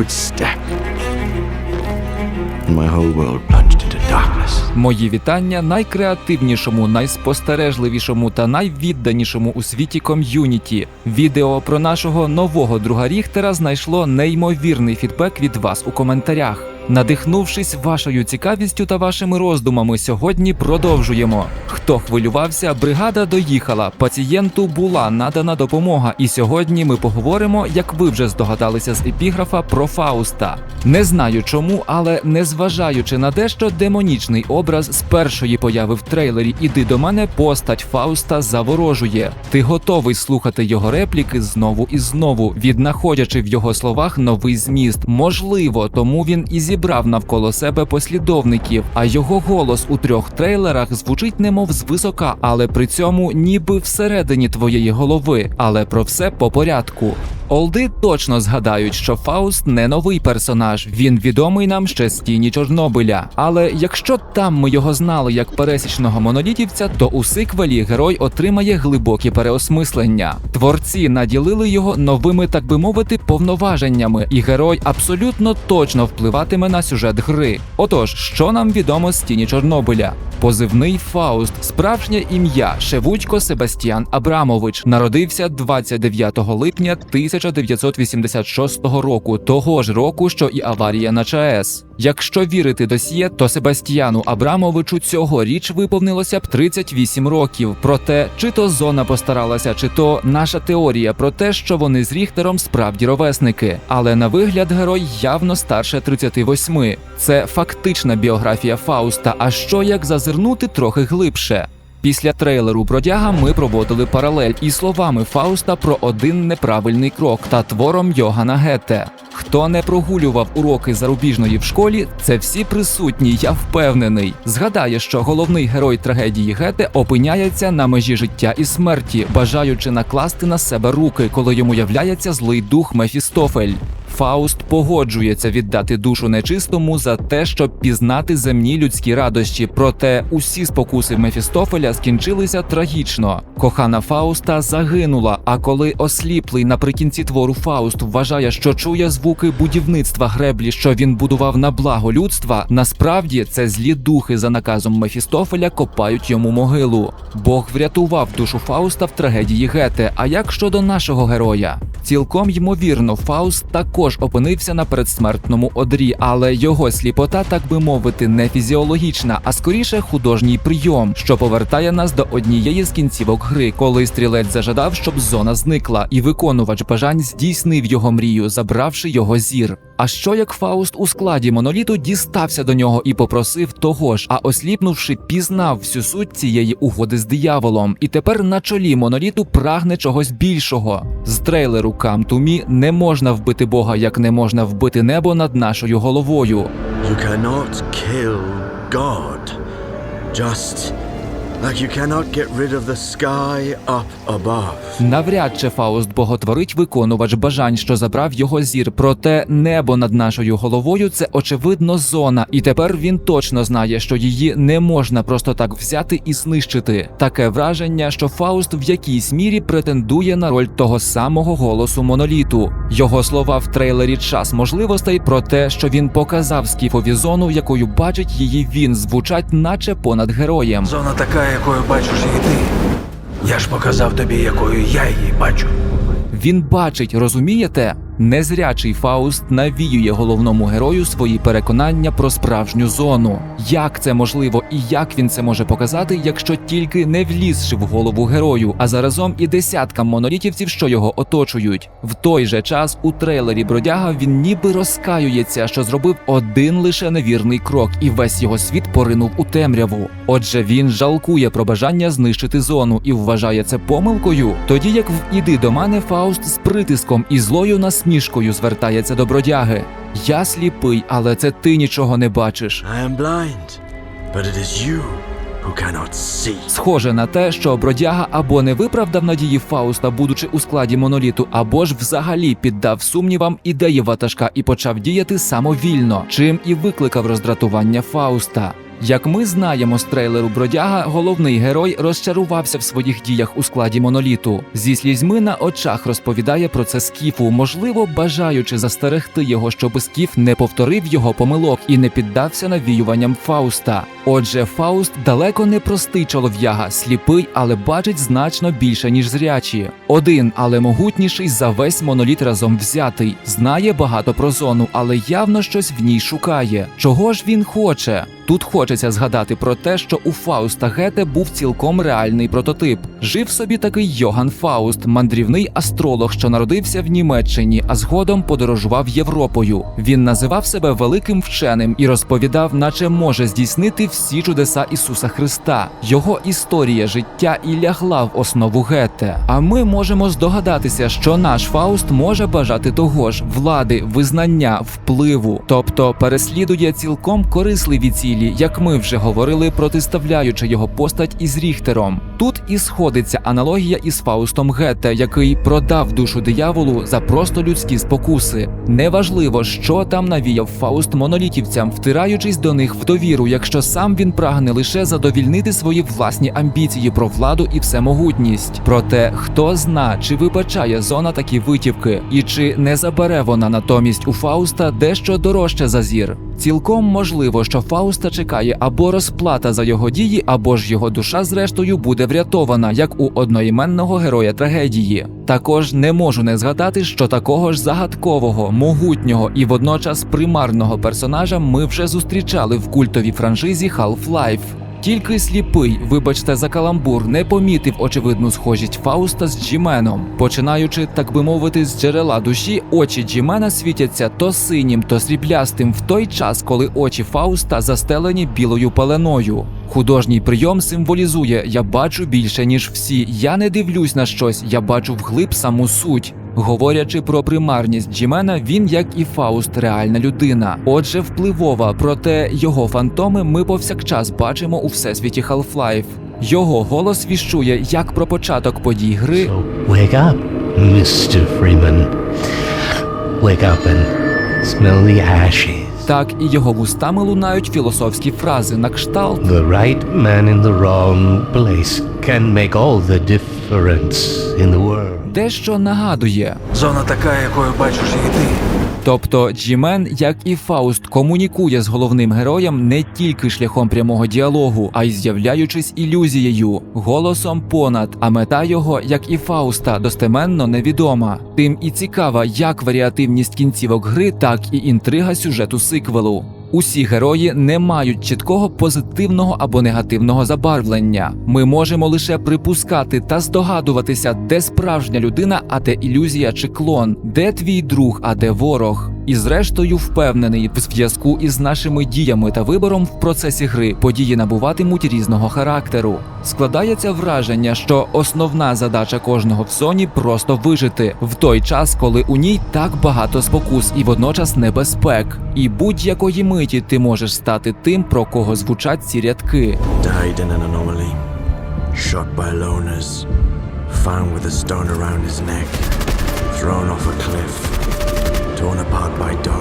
backward step, my whole world plunged into darkness. Мої вітання найкреативнішому, найспостережливішому та найвідданішому у світі ком'юніті. Відео про нашого нового друга Ріхтера знайшло неймовірний фідбек від вас у коментарях. Надихнувшись вашою цікавістю та вашими роздумами, сьогодні продовжуємо. Хто хвилювався, бригада доїхала. Пацієнту була надана допомога, і сьогодні ми поговоримо, як ви вже здогадалися з епіграфа про Фауста. Не знаю чому, але незважаючи на те, що демонічний образ з першої появи в трейлері Іди до мене постать Фауста заворожує. Ти готовий слухати його репліки знову і знову, віднаходячи в його словах новий зміст. Можливо, тому він і зібрав навколо себе послідовників, а його голос у трьох трейлерах звучить немов звисока, але при цьому ніби всередині твоєї голови. Але про все по порядку. Олди точно згадають, що Фауст не новий персонаж. Він відомий нам ще з тіні Чорнобиля. Але якщо там ми його знали як пересічного монолітівця, то у сиквелі герой отримає глибокі переосмислення. Творці наділили його новими, так би мовити, повноваженнями, і герой абсолютно точно впливатиме на сюжет гри. Отож, що нам відомо з тіні Чорнобиля? Позивний Фауст, справжнє ім'я Шевудько Себастьян Абрамович, народився 29 липня 1986 року, того ж року, що і аварія на ЧАЕС. Якщо вірити досьє, то Себастьяну Абрамовичу цьогоріч виповнилося б 38 років. Проте, чи то зона постаралася, чи то наша теорія про те, що вони з Ріхтером справді ровесники. Але на вигляд герой явно старше 38. Це фактична біографія Фауста. А що як зазирнути трохи глибше? Після трейлеру Бродяга ми проводили паралель із словами Фауста про один неправильний крок та твором Йогана Гете. Хто не прогулював уроки зарубіжної в школі, це всі присутні, я впевнений. Згадає, що головний герой трагедії Гете опиняється на межі життя і смерті, бажаючи накласти на себе руки, коли йому являється злий дух Мефістофель. Фауст погоджується віддати душу нечистому за те, щоб пізнати земні людські радощі. Проте усі спокуси Мефістофеля скінчилися трагічно. Кохана Фауста загинула. А коли осліплий наприкінці твору Фауст вважає, що чує звуки будівництва греблі, що він будував на благо людства, насправді це злі духи за наказом Мефістофеля копають йому могилу. Бог врятував душу Фауста в трагедії Гете. А як щодо нашого героя? Цілком ймовірно, Фауст також опинився на передсмертному одрі, але його сліпота, так би мовити, не фізіологічна, а скоріше художній прийом, що повертає нас до однієї з кінцівок гри, коли стрілець зажадав, щоб зона зникла, і виконувач бажань здійснив його мрію, забравши його зір. А що як Фауст у складі моноліту дістався до нього і попросив того ж, а осліпнувши, пізнав всю суть цієї угоди з дияволом, і тепер на чолі моноліту прагне чогось більшого. З трейлеру Come to Me не можна вбити Бога, як не можна вбити небо над нашою головою. You cannot kill God, just like you cannot get rid of the sky up above. Навряд чи Фауст боготворить виконувач бажань, що забрав його зір. Проте небо над нашою головою це очевидно зона, і тепер він точно знає, що її не можна просто так взяти і знищити. Таке враження, що Фауст в якійсь мірі претендує на роль того самого голосу моноліту. Його слова в трейлері час можливостей про те, що він показав скіфові зону, якою бачить її він, звучать, наче понад героєм. Зона така, якою бачиш її ти. Я ж показав тобі, якою я її бачу. Він бачить, розумієте? Незрячий Фауст навіює головному герою свої переконання про справжню зону. Як це можливо і як він це може показати, якщо тільки не влізши в голову герою, а заразом і десяткам монолітівців, що його оточують. В той же час у трейлері бродяга він ніби розкаюється, що зробив один лише невірний крок, і весь його світ поринув у темряву. Отже, він жалкує про бажання знищити зону і вважає це помилкою. Тоді як в іди до мене Фауст з притиском і злою насмішкою звертається до бродяги. Я сліпий, але це ти нічого не бачиш. I am blind, but it is you who cannot see. Схоже на те, що бродяга або не виправдав надії Фауста, будучи у складі моноліту, або ж взагалі піддав сумнівам ідеї ватажка і почав діяти самовільно, чим і викликав роздратування Фауста. Як ми знаємо з трейлеру Бродяга, головний герой розчарувався в своїх діях у складі моноліту. Зі слізьми на очах розповідає про це Скіфу, можливо, бажаючи застерегти його, щоб Скіф не повторив його помилок і не піддався навіюванням Фауста. Отже, Фауст далеко не простий чолов'яга, сліпий, але бачить значно більше, ніж зрячі. Один, але могутніший за весь моноліт разом взятий, знає багато про зону, але явно щось в ній шукає. Чого ж він хоче? Тут хочеться згадати про те, що у Фауста Гете був цілком реальний прототип. Жив собі такий Йоган Фауст, мандрівний астролог, що народився в Німеччині, а згодом подорожував Європою. Він називав себе великим вченим і розповідав, наче може здійснити всі чудеса Ісуса Христа. Його історія життя і лягла в основу Гете. А ми можемо здогадатися, що наш Фауст може бажати того ж влади, визнання, впливу, тобто переслідує цілком корисливі цілі, як ми вже говорили, протиставляючи його постать із Ріхтером. Тут і сходиться аналогія із Фаустом Гете, який продав душу дияволу за просто людські спокуси. Неважливо, що там навіяв Фауст монолітівцям, втираючись до них в довіру, якщо сам він прагне лише задовільнити свої власні амбіції про владу і всемогутність. Проте хто зна, чи вибачає зона такі витівки, і чи не забере вона натомість у Фауста дещо дорожче за зір. Цілком можливо, що Фауста чекає або розплата за його дії, або ж його душа, зрештою, буде врятована, як у одноіменного героя трагедії. Також не можу не згадати, що такого ж загадкового, могутнього і водночас примарного персонажа ми вже зустрічали в культовій франшизі Half-Life. Тільки сліпий, вибачте за каламбур, не помітив очевидну схожість Фауста з Джіменом. Починаючи, так би мовити, з джерела душі, очі Джімена світяться то синім, то сріблястим в той час, коли очі Фауста застелені білою пеленою. Художній прийом символізує: я бачу більше, ніж всі. Я не дивлюсь на щось, я бачу вглиб саму суть. Говорячи про примарність Джімена, він, як і Фауст, реальна людина. Отже, впливова, проте його фантоми ми повсякчас бачимо у всесвіті Half-Life. Його голос віщує як про початок подій гри, So wake up, Mr. Freeman. Wake up and smell the ashes. так і його вустами лунають філософські фрази на кшталт. The right man in the wrong place can make all the difference in the world. Дещо нагадує. Зона така, якою бачиш її ти. Тобто Джімен, як і Фауст, комунікує з головним героєм не тільки шляхом прямого діалогу, а й з'являючись ілюзією, голосом понад, а мета його, як і Фауста, достеменно невідома. Тим і цікава як варіативність кінцівок гри, так і інтрига сюжету сиквелу. Усі герої не мають чіткого позитивного або негативного забарвлення. Ми можемо лише припускати та здогадуватися, де справжня людина, а де ілюзія чи клон, де твій друг, а де ворог. І зрештою впевнений, в зв'язку із нашими діями та вибором в процесі гри події набуватимуть різного характеру. Складається враження, що основна задача кожного в соні просто вижити в той час, коли у ній так багато спокус і водночас небезпек. І будь-якої миті ти можеш стати тим, про кого звучать ці рядки. Died in an anomaly. Shot by loners. Found with a stone around his neck. Thrown off a cliff. Torn apart by dogs.